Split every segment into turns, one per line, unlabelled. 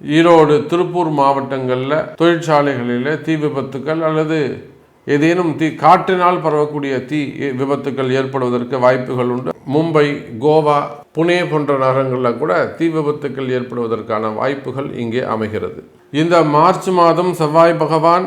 ஈரோடு திருப்பூர் மாவட்டங்களில் தொழிற்சாலைகளில் தீ விபத்துக்கள் அல்லது ஏதேனும் தீ காற்றினால் பரவக்கூடிய தீ விபத்துக்கள் ஏற்படுவதற்கு வாய்ப்புகள் உண்டு. மும்பை கோவா புனே போன்ற நகரங்களில் கூட தீ விபத்துக்கள் ஏற்படுவதற்கான வாய்ப்புகள் இங்கே அமைகிறது. இந்த மார்ச் மாதம் செவ்வாய் பகவான்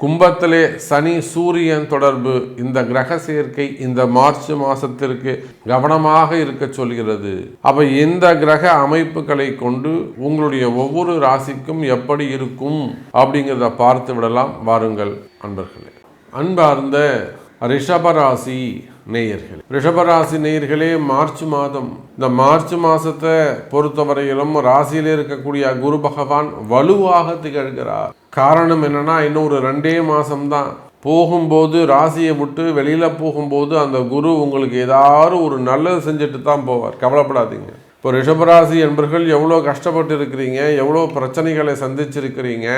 கும்பத்திலே சனி சூரியன் தொடர்பு இந்த கிரக சேர்க்கை இந்த மார்ச் மாசத்திற்கு கவனமாக இருக்க சொல்கிறது. அப்ப இந்த கிரக அமைப்புகளை கொண்டு உங்களுடைய ஒவ்வொரு ராசிக்கும் எப்படி இருக்கும் அப்படிங்கிறத பார்த்து விடலாம். வாருங்கள் அன்பர்களே. அன்பார்ந்த ரிஷபராசி நேயர்களே. ரிஷபராசி நேயர்களே மார்ச் மாதம். இந்த மார்ச் மாசத்தை பொறுத்தவரையிலும் ராசியிலே இருக்கக்கூடிய குரு பகவான் வலுவாக திகழ்கிறார். காரணம் என்னன்னா இன்னும் ஒரு ரெண்டே மாசம்தான். போகும்போது ராசியை விட்டு வெளியில போகும்போது அந்த குரு உங்களுக்கு ஏதாவது ஒரு நல்லது செஞ்சுட்டு தான் போவார். கவலைப்படாதீங்க. இப்போ ரிஷபராசி என்பர்கள் எவ்வளோ கஷ்டப்பட்டு இருக்கிறீங்க எவ்வளோ பிரச்சனைகளை சந்திச்சிருக்கிறீங்க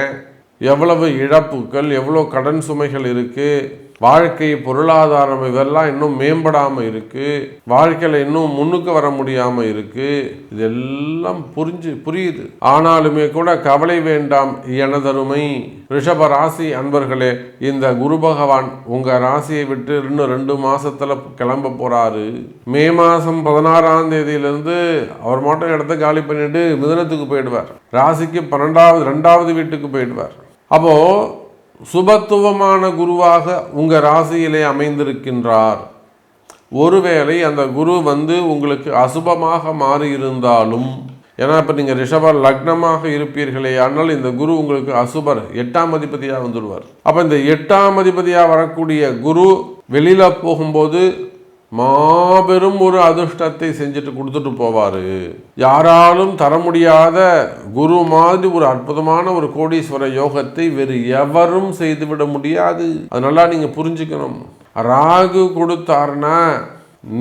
எவ்வளவு இழப்புகள் எவ்வளோ கடன் சுமைகள் இருக்குது வாழ்க்கை பொருளாதாரம் இதெல்லாம் இன்னும் மேம்படாமல் இருக்குது வாழ்க்கையில் இன்னும் முன்னுக்கு வர முடியாமல் இருக்குது இதெல்லாம் புரிஞ்சு புரியுது. ஆனாலுமே கூட கவலை வேண்டாம் எனதருமை. ரிஷப ராசி அன்பர்களே இந்த குரு பகவான் உங்கள் ராசியை விட்டு இன்னும் ரெண்டு மாதத்தில் கிளம்ப போகிறாரு மே மாதம் பதினாறாம் தேதியிலேருந்து அவர் மட்டும் இடத்த காலி பண்ணிட்டு மிதனத்துக்கு போயிடுவார். ராசிக்கு பன்னெண்டாவது ரெண்டாவது வீட்டுக்கு போயிடுவார். அப்போது சுபத்துவமான குருவாக உங்கள் ராசியிலே அமைந்திருக்கின்றார். ஒருவேளை அந்த குரு வந்து உங்களுக்கு அசுபமாக மாறி இருந்தாலும் ஏன்னா இப்போ நீங்கள் ரிஷப லக்னமாக இருப்பீர்களே ஆனால் இந்த குரு உங்களுக்கு அசுபர் எட்டாம் அதிபதியாக வந்துடுவார். அப்போ இந்த எட்டாம் அதிபதியாக வரக்கூடிய குரு வெளியில் போகும்போது மாபெரும் ஒரு அதிர்ஷ்டத்தை செஞ்சுட்டு கொடுத்துட்டு போவார். யாராலும் தர முடியாத குரு மாதிரி ஒரு அற்புதமான ஒரு கோடீஸ்வர யோகத்தை வேறு எவரும் செய்துவிட முடியாது. அதனால நீங்கள் புரிஞ்சுக்கணும். ராகு கொடுத்தாருன்னா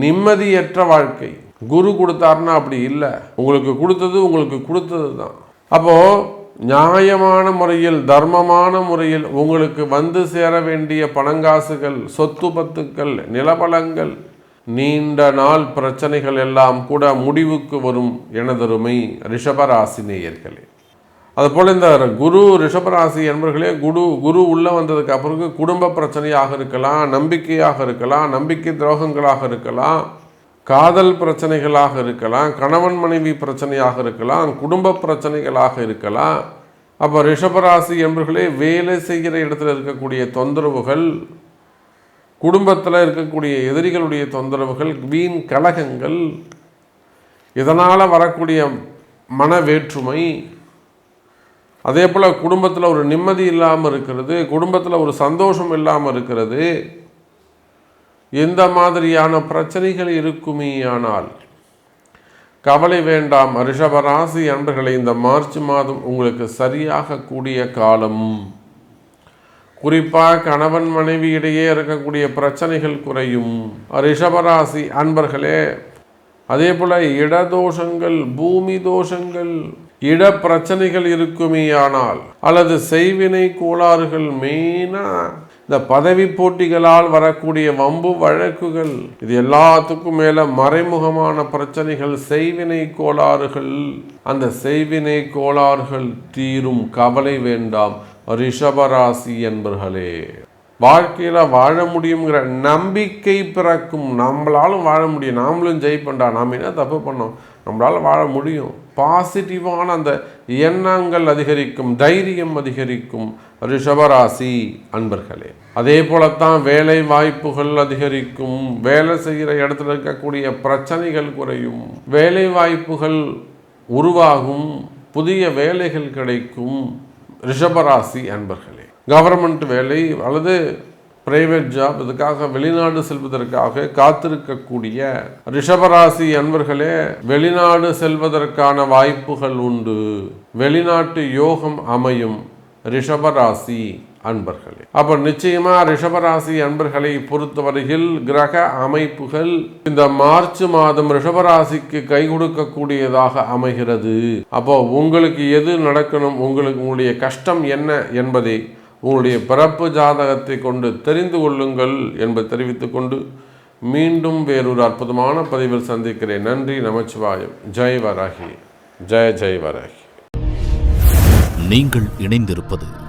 நிம்மதியற்ற வாழ்க்கை. குரு கொடுத்தாருன்னா அப்படி இல்லை. உங்களுக்கு கொடுத்தது உங்களுக்கு கொடுத்தது தான். அப்போது நியாயமான முறையில் தர்மமான முறையில் உங்களுக்கு வந்து சேர வேண்டிய பணங்காசுகள் சொத்து பத்துக்கள் நிலபலங்கள் நீண்ட நாள் பிரச்சனைகள் எல்லாம் கூட முடிவுக்கு வரும் எனதருமை ரிஷபராசி நேயர்களே. அதுபோல் இந்த குரு ரிஷபராசி என்பர்களே குரு குரு உள்ளே வந்ததுக்கு அப்புறம் குடும்ப பிரச்சனையாக இருக்கலாம் நம்பிக்கையாக இருக்கலாம் நம்பிக்கை துரோகங்களாக இருக்கலாம் காதல் பிரச்சனைகளாக இருக்கலாம் கணவன் மனைவி பிரச்சனையாக இருக்கலாம் குடும்ப பிரச்சனைகளாக இருக்கலாம். அப்போ ரிஷபராசி என்பர்களே வேலை செய்கிற இடத்துல இருக்கக்கூடிய தொந்தரவுகள் குடும்பத்தில் இருக்கக்கூடிய எதிரிகளுடைய தொந்தரவுகள் வீண் கலகங்கள் இதனால் வரக்கூடிய மன வேற்றுமை அதே போல் குடும்பத்தில் ஒரு நிம்மதி இல்லாமல் இருக்கிறது குடும்பத்தில் ஒரு சந்தோஷம் இல்லாமல் இருக்கிறது எந்த மாதிரியான பிரச்சனைகள் இருக்குமே ஆனால் கவலை வேண்டாம். ரிஷபராசி அன்பர்களை இந்த மார்ச் மாதம் உங்களுக்கு சரியாக கூடிய காலம். குறிப்பாக கணவன் மனைவி இடையே இருக்கக்கூடிய பிரச்சனைகள் குறையும். ரிஷபராசி அன்பர்களே அதே போல இடதோஷங்கள் பூமி தோஷங்கள் இட பிரச்சனைகள் இருக்குமேயானால் அல்லது செய்வினை கோளாறுகள் மெயினா இந்த பதவி போட்டிகளால் வரக்கூடிய வம்பு வழக்குகள் இது எல்லாத்துக்கும் மேல மறைமுகமான பிரச்சனைகள் செய்வினை கோளாறுகள். அந்த செய்வினை கோளாறுகள் தீரும் கவலை வேண்டாம். ரிஷபராசி என்பர்களே வாழ்க்கையில் வாழ முடியுங்கிற நம்பிக்கை பிறக்கும். நம்மளாலும் வாழ முடியும். நாமளும் ஜெயிப்பண்டா நாம் என்ன தப்பு பண்ணோம்? நம்மளால் வாழ முடியும். பாசிட்டிவான அந்த எண்ணங்கள் அதிகரிக்கும். தைரியம் அதிகரிக்கும். ரிஷபராசி அன்பர்களே அதே போலத்தான் வேலை வாய்ப்புகள் அதிகரிக்கும். வேலை செய்கிற இடத்துல இருக்கக்கூடிய பிரச்சனைகள் குறையும். வேலை வாய்ப்புகள் உருவாகும். புதிய வேலைகள் கிடைக்கும். ரிஷபராசி அன்பர்களே கவர்மெண்ட் வேலை அல்லது பிரைவேட் ஜாப் இதுக்காக வெளிநாடு செல்வதற்காக காத்திருக்கக்கூடிய ரிஷபராசி அன்பர்களே வெளிநாடு செல்வதற்கான வாய்ப்புகள் உண்டு. வெளிநாட்டு யோகம் அமையும் ரிஷபராசி. அன்பர்களே. அப்ப நிச்சயமா ரிஷபராசி அன்பர்களை பொறுத்தவரையில் கிரக அமைப்புகள் இந்த மார்ச் மாதம் ரிஷபராசிக்கு கை கொடுக்கக்கூடியதாக அமைகிறது. அப்போ உங்களுக்கு எது நடக்கணும் உங்களுக்கு உங்களுடைய கஷ்டம் என்ன என்பதை உங்களுடைய பிறப்பு ஜாதகத்தை கொண்டு தெரிந்து கொள்ளுங்கள் என்பதை தெரிவித்துக் கொண்டு மீண்டும் வேறொரு அற்புதமான பதிவில் சந்திக்கிறேன். நன்றி நமச்சிவாயம். ஜெய் வராகி. ஜெய ஜெய் வராகி.
நீங்கள் இணைந்திருப்பது